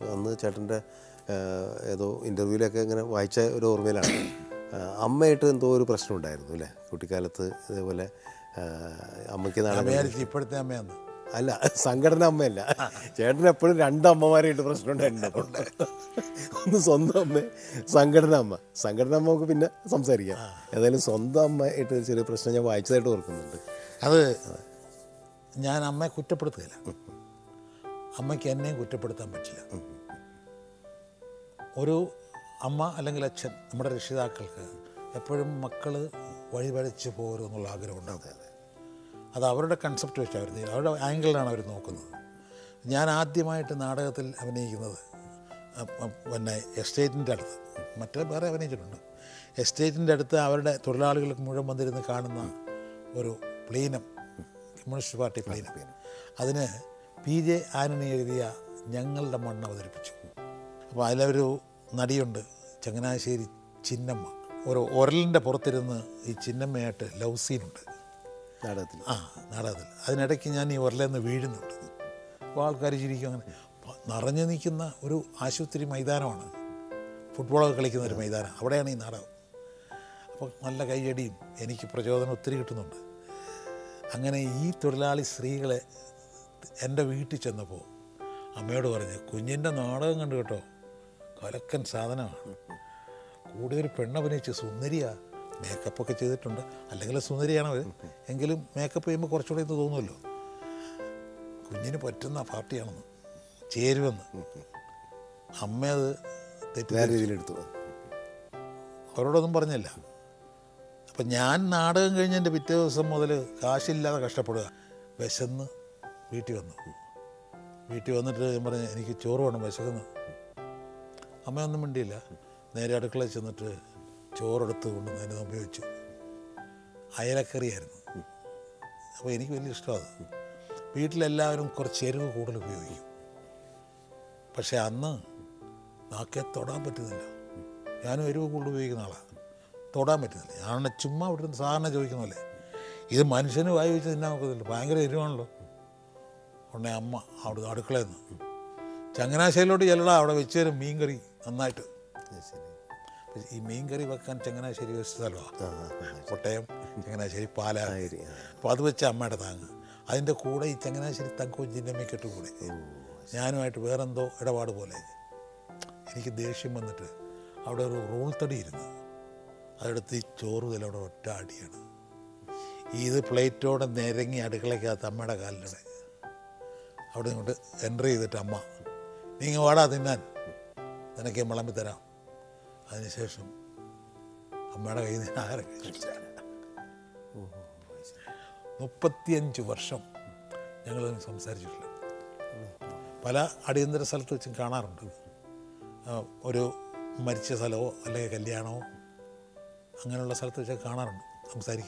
അന്ന് ചേട്ടന്റെ ഏതോ ഇന്റർവ്യൂവിലൊക്കെ ഇങ്ങനെ വായിച്ച ഒരു ഓർമ്മയിലാണ്. അമ്മയായിട്ട് എന്തോ ഒരു പ്രശ്നം ഉണ്ടായിരുന്നു അല്ലേ? കുട്ടിക്കാലത്ത് ഇതേപോലെ അമ്മയ്ക്ക് ഇപ്പോഴത്തെ അമ്മയാണ് അല്ല സംഘടന അമ്മയല്ല. ചേട്ടൻ എപ്പോഴും രണ്ട് അമ്മമാരായിട്ട് പ്രശ്നം ഉണ്ടായിട്ടുണ്ട് ഒന്ന് സ്വന്തം അമ്മ സംഘടന അമ്മ. സംഘടന അമ്മ നമുക്ക് പിന്നെ സംസാരിക്കാം. ഏതായാലും സ്വന്തം അമ്മയായിട്ട് ചെറിയ പ്രശ്നം ഞാൻ വായിച്ചതായിട്ട് ഓർക്കുന്നുണ്ട്. അത് ഞാൻ അമ്മയെ കുറ്റപ്പെടുത്തുകയില്ല. അമ്മയ്ക്ക് എന്നെയും കുറ്റപ്പെടുത്താൻ പറ്റില്ല. ഒരു അമ്മ അല്ലെങ്കിൽ അച്ഛൻ നമ്മുടെ രക്ഷിതാക്കൾക്ക് എപ്പോഴും മക്കൾ വഴിവഴിച്ച് പോരും എന്നുള്ള ആഗ്രഹമുണ്ടാകും അത് അവരുടെ കൺസെപ്റ്റ് വെച്ച് അവർ അവരുടെ ആംഗിളിലാണ് അവർ നോക്കുന്നത്. ഞാൻ ആദ്യമായിട്ട് നാടകത്തിൽ അഭിനയിക്കുന്നത് പിന്നെ എസ്റ്റേറ്റിന്റെ അടുത്ത്. മറ്റേ വേറെ അഭിനയിച്ചിട്ടുണ്ട്. എസ്റ്റേറ്റിന്റെ അടുത്ത് അവരുടെ തൊഴിലാളികൾക്ക് മുഴുവൻ വന്നിരുന്ന് കാണുന്ന ഒരു പ്ലീനം കമ്മ്യൂണിസ്റ്റ് പാർട്ടി പ്ലീനം. അതിന് പി ജെ ആനണി എഴുതിയ ഞങ്ങളുടെ മണ്ണ് അവതരിപ്പിച്ചു. അപ്പോൾ അതിലൊരു നടിയുണ്ട് ചങ്ങനാശ്ശേരി ചിന്നമ്മ. ഒരു ഉരലിന്റെ പുറത്തിരുന്ന് ഈ ചിന്നമ്മയായിട്ട് ലവ് സീനുണ്ട്. നാടകത്തിൽ ആ നാടകത്തിൽ അതിനിടയ്ക്ക് ഞാൻ ഈ ഉരലെന്ന് വീഴുന്നുണ്ട്. അപ്പോൾ ആൾക്കാർ ചിരിക്കും അങ്ങനെ. നിറഞ്ഞു നിൽക്കുന്ന ഒരു ആശുപത്രി മൈതാനമാണ്. ഫുട്ബോളൊക്കെ കളിക്കുന്ന ഒരു മൈതാനം. അവിടെയാണ് ഈ നാടകം. അപ്പോൾ നല്ല കൈയടിയും എനിക്ക് പ്രചോദനം ഒത്തിരി കിട്ടുന്നുണ്ട്. അങ്ങനെ ഈ തൊഴിലാളി സ്ത്രീകളെ എന്റെ വീട്ടിൽ ചെന്നപ്പോൾ അമ്മയോട് പറഞ്ഞു കുഞ്ഞിന്റെ നാടകം കണ്ടു കേട്ടോ. കലക്കൻ സാധനമാണ്. കൂടെ ഒരു പെണ്ണഭിനയിച്ച് സുന്ദരിയാ. മേക്കപ്പൊക്കെ ചെയ്തിട്ടുണ്ട്. അല്ലെങ്കിൽ സുന്ദരിയാണ് അവർ എങ്കിലും മേക്കപ്പ് ചെയ്യുമ്പോൾ കുറച്ചുകൂടെ ഇത് തോന്നുമല്ലോ. കുഞ്ഞിന് പറ്റുന്ന പാർട്ടിയാണെന്ന്. ചേരുവെന്ന്. അമ്മ അത് തെറ്റി വേറെ രീതിയിലെടുത്തു. അവരോടൊന്നും പറഞ്ഞില്ല. അപ്പം ഞാൻ നാടകം കഴിഞ്ഞതിന്റെ പിറ്റേ ദിവസം മുതൽ കാശില്ലാതെ കഷ്ടപ്പെടുക. വിശന്ന് വീട്ടിൽ വന്നു. വീട്ടിൽ വന്നിട്ട് ഞാൻ പറഞ്ഞു എനിക്ക് ചോറ് വേണം വിശക്കുന്നു. അമ്മയൊന്നും മിണ്ടിയില്ല. നേരെ അടുക്കളയിൽ ചെന്നിട്ട് ചോറെടുത്ത് കൊണ്ട് അതിന്റെ നോമ്പി വെച്ചു. അയലക്കറിയായിരുന്നു. അപ്പോൾ എനിക്ക് വലിയ ഇഷ്ടമാണ് വീട്ടിലെല്ലാവരും കുറച്ച് എരിവ് കൂടുതൽ ഉപയോഗിക്കും. പക്ഷേ അന്ന് നാക്കെ തൊടാൻ പറ്റുന്നില്ല. ഞാനും എരിവ് കൂടുതൽ ഉപയോഗിക്കുന്ന ആളാണ് തൊടാൻ പറ്റുന്നില്ല. ഞാൻ ചുമ്മാ ഇവിടുന്ന് സാധാരണ ചോദിക്കുന്നതല്ലേ ഇത് മനുഷ്യന് വായി വെച്ച് തിന്നാൻ നോക്കത്തില്ല ഭയങ്കര എരിവാണല്ലോ. ഉടനെ അമ്മ അവിടെ അടുക്കളയിൽ നിന്ന് ചങ്ങനാശ്ശേരിയിലോട്ട് ചെല്ലടാ അവിടെ വെച്ച് തരും മീൻ കറി നന്നായിട്ട് ഈ മീൻ കറി വെക്കാൻ ചങ്ങനാശ്ശേരി ഒരു സ്ഥലമാണ്. കോട്ടയം ചങ്ങനാശ്ശേരി പാല. അപ്പോൾ അത് വെച്ച അമ്മയുടെ താങ്ങ്. അതിന്റെ കൂടെ ഈ ചങ്ങനാശ്ശേരി തങ്കവും അമ്മയ്ക്കെട്ട് കൂടെ. ഞാനുമായിട്ട് വേറെന്തോ ഇടപാട് പോലെ. എനിക്ക് ദേഷ്യം വന്നിട്ട് അവിടെ ഒരു റോൾ തടി ഇരുന്ന്. അതെടുത്ത് ഈ ചോറ് തല അവിടെ ഒറ്റ അടിയാണ്. ഇത് പ്ലേറ്റോടെ നിരങ്ങി അടുക്കളയ്ക്കകത്ത് അമ്മയുടെ കാലിലൂടെ. അവിടെ ഇങ്ങോട്ട് എന്റർ ചെയ്തിട്ട് അമ്മ നീങ്ങ വാടാ തിന്നാൻ. നിനക്ക് വിളമ്പി തരാം. അതിനുശേഷം അമ്മയുടെ കയ്യിൽ നിന്ന് ആഹാരം കഴിച്ചു. മുപ്പത്തിയഞ്ച് വർഷം ഞങ്ങൾ സംസാരിച്ചിട്ടില്ല. പല അടിയന്തര സ്ഥലത്ത് വെച്ചും കാണാറുണ്ട്. ഒരു മരിച്ച സ്ഥലമോ അല്ലെങ്കിൽ കല്യാണമോ അങ്ങനെയുള്ള സ്ഥലത്ത് വെച്ച് കാണാറുണ്ട് സംസാരിക്കും.